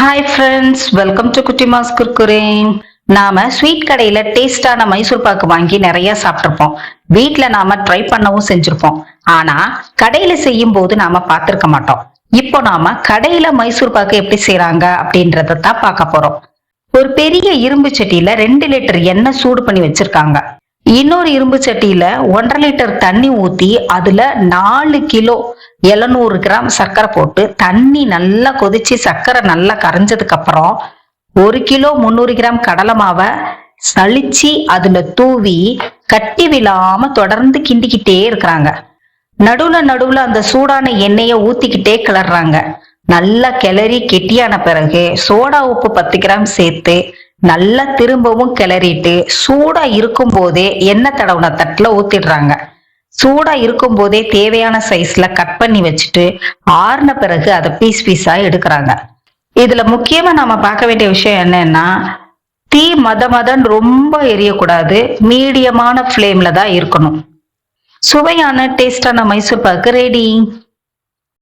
Hi friends welcome to குட்டிமாஸ் குர்குரேன் நாம ஸ்வீட் கடையில டேஸ்டான மைசூர் பாக்கு வாங்கி நிறைய சாப்பிட்ருப்போம் வீட்ல நாம ட்ரை பண்ணவும் செஞ்சிருப்போம். ஆனா கடையில செய்யும் போது நாம பார்த்திருக்க மாட்டோம். இப்போ நாம கடையில மைசூர் பாக்கு எப்படி செய்யறாங்க அப்படின்றத தான் பார்க்க போறோம். ஒரு பெரிய இரும்பு சட்டியில ரெண்டு லிட்டர் எண்ணெய் சூடு பண்ணி வச்சிருக்காங்க. இன்னொரு இரும்பு சட்டியில ஒன்றரை லிட்டர் தண்ணி ஊத்தி அதுல நாலு கிலோ எழுநூறு கிராம் சர்க்கரை போட்டு தண்ணி நல்லா கொதிச்சு சர்க்கரை நல்லா கரைஞ்சதுக்கு அப்புறம் ஒரு கிலோ முந்நூறு கிராம் கடலை மாவை சளிச்சு அதுல தூவி கட்டி விழாம தொடர்ந்து கிண்டிக்கிட்டே இருக்கிறாங்க. நடுவுல நடுவுல அந்த சூடான எண்ணெயை ஊத்திக்கிட்டே கிளறாங்க நல்லா கிளறி கெட்டியான பிறகு சோடா உப்பு பத்து கிராம் சேர்த்து நல்லா திரும்பவும் கிளறிட்டு சூடா இருக்கும் போதே எண்ணெய் தடவுன தட்டுல ஊத்திடுறாங்க. சூடா இருக்கும் போதே தேவையான சைஸ்ல கட் பண்ணி வச்சுட்டு ஆறுன பிறகு அதை பீஸ் பீஸா எடுக்கிறாங்க. இதுல முக்கியமா நாம பார்க்க வேண்டிய விஷயம் என்னன்னா தீ மத மதன் ரொம்ப எரியக்கூடாது. மீடியமான ஃப்ளேம்ல தான் இருக்கணும். சுவையான டேஸ்டான மைசூர் பாக்கு ரெடி